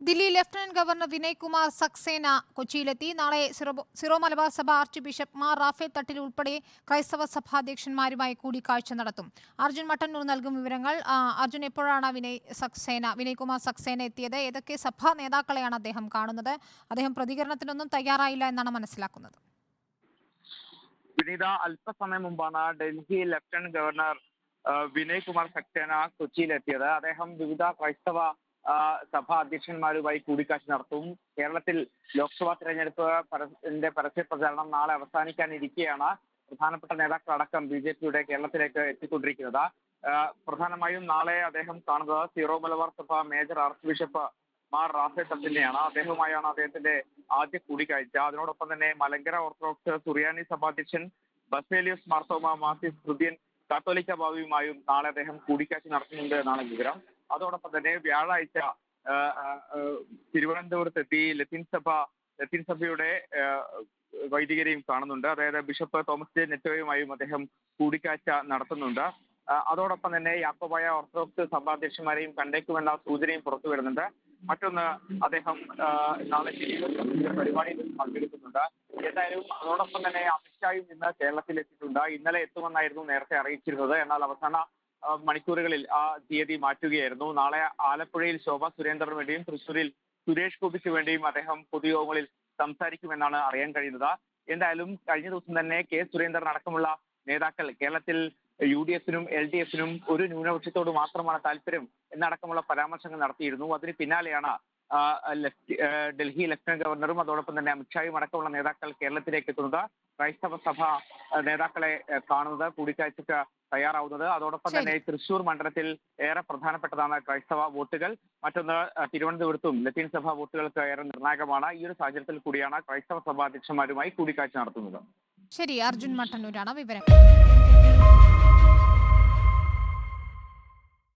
Delhi lieutenant governor Vinay Kumar Saxena കൊച്ചിയിലെത്തി. നാളെ Syro Malabar സഭ ആർച്ച് ബിഷപ്പ് മാർ റാഫേൽ തട്ടിൽ ഉൾപ്പെടെ ക്രൈസ്തവ സഭാധ്യക്ഷന്മാരുമായി കൂടിക്കാഴ്ച നടത്തും. അർജുൻ മട്ടന്നൂർ നൽകും വിവരങ്ങൾ. അർജുൻ എപ്പോഴാണ് വിനയ് സക്സേന വിനയ് കുമാർ സക്സേന എത്തിയത്? ഏതൊക്കെ സഭാ നേതാക്കളെയാണ് അദ്ദേഹം കാണുന്നത്? അദ്ദേഹം പ്രതികരണത്തിനൊന്നും തയ്യാറായില്ല എന്നാണ് മനസ്സിലാക്കുന്നത്. വിനീത അല്പസമയം മുമ്പാണ് ഡൽഹി ലഫ്റ്റനന്റ് ഗവർണർ വിനയ് കുമാർ സക്സേന കൊച്ചിയിലെത്തിയത്. അദ്ദേഹം വിവിധ ക്രൈസ്തവ സഭാ അധ്യക്ഷന്മാരുമായി കൂടിക്കാഴ്ച നടത്തും. കേരളത്തിൽ ലോക്സഭാ തെരഞ്ഞെടുപ്പ് പര- പരസ്യ പ്രചാരണം നാളെ അവസാനിക്കാനിരിക്കെയാണ് പ്രധാനപ്പെട്ട നേതാക്കളടക്കം ബി ജെ പിയുടെ കേരളത്തിലേക്ക് എത്തിക്കൊണ്ടിരിക്കുന്നത്. പ്രധാനമായും നാളെ അദ്ദേഹം കാണുന്നത് സീറോ മലബാർ സഭ major archbishop Mar Raphael തട്ടിനെയാണ് അദ്ദേഹവുമായാണ് അദ്ദേഹത്തിന്റെ ആദ്യ കൂടിക്കാഴ്ച. അതിനോടൊപ്പം തന്നെ മലങ്കര ഓർത്തഡോക്സ് സുറിയാനി സഭാധ്യക്ഷൻ ബസേലിയസ് മാർത്തോമ മാസിസ് ഹൃദ്യൻ കാത്തോലിക്ക ഭാവിയുമായും നാളെ അദ്ദേഹം കൂടിക്കാഴ്ച നടത്തുന്നുണ്ട് എന്നാണ് വിവരം. അതോടൊപ്പം തന്നെ വ്യാഴാഴ്ച തിരുവനന്തപുരത്തെത്തി ലത്തീൻ സഭ ലത്തീൻ സഭയുടെ വൈദികരെയും കാണുന്നുണ്ട്. അതായത് ബിഷപ്പ് തോമസ് ജെ നെറ്റോയുമായും അദ്ദേഹം കൂടിക്കാഴ്ച നടത്തുന്നുണ്ട്. അതോടൊപ്പം തന്നെ യാക്കോബായ ഓർത്തഡോക്സ് സഭാധ്യക്ഷന്മാരെയും കണ്ടേക്കുമെന്ന സൂചനയും പുറത്തു വരുന്നുണ്ട്. മറ്റൊന്ന് അദ്ദേഹം നാളെ പരിപാടിയിൽ പങ്കെടുക്കുന്നുണ്ട്. ഏതായാലും അതോടൊപ്പം തന്നെ അമിത്ഷായും ഇന്ന് കേരളത്തിൽ എത്തിയിട്ടുണ്ട് ഇന്നലെ എത്തുമെന്നായിരുന്നു നേരത്തെ അറിയിച്ചിരുന്നത്. എന്നാൽ അവസാന മണിക്കൂറുകളിൽ ആ തീയതി മാറ്റുകയായിരുന്നു. നാളെ ആലപ്പുഴയിൽ ശോഭ സുരേന്ദ്രന് വേണ്ടിയും തൃശൂരിൽ സുരേഷ് ഗോപിക്ക് വേണ്ടിയും അദ്ദേഹം പൊതുയോഗങ്ങളിൽ സംസാരിക്കുമെന്നാണ് അറിയാൻ കഴിയുന്നത്. എന്തായാലും കഴിഞ്ഞ ദിവസം തന്നെ കെ സുരേന്ദ്രൻ അടക്കമുള്ള നേതാക്കൾ കേരളത്തിൽ യു ഡി എഫിനും എൽ ഡി എഫിനും ഒരു ന്യൂനപക്ഷത്തോട് മാത്രമാണ് താല്പര്യം എന്നടക്കമുള്ള പരാമർശങ്ങൾ നടത്തിയിരുന്നു. അതിന് പിന്നാലെയാണ് ഡൽഹി ലഫ്റ്റനന്റ് ഗവർണറും അതോടൊപ്പം തന്നെ അമിത്ഷായും അടക്കമുള്ള നേതാക്കൾ കേരളത്തിലേക്ക് എത്തുന്നത്. ക്രൈസ്തവ സഭ നേതാക്കളെ കാണുന്നത്. കൂടിക്കാഴ്ചക്ക് തയ്യാറാവുന്നത്. അതോടൊപ്പം. തന്നെ തൃശൂർ മണ്ഡലത്തിൽ ഏറെ പ്രധാനപ്പെട്ടതാണ് ക്രൈസ്തവ വോട്ടുകൾ. മറ്റൊന്ന് തിരുവനന്തപുരത്തും ലത്തീൻ സഭ വോട്ടുകൾക്ക് ഏറെ നിർണായകമാണ്. ഈ ഒരു സാഹചര്യത്തിൽ കൂടിയാണ് ക്രൈസ്തവ സഭാ അധ്യക്ഷന്മാരുമായി കൂടിക്കാഴ്ച നടത്തുന്നത്. ശരി അർജുൻ മട്ടന്നൂരാണ് വിവരം.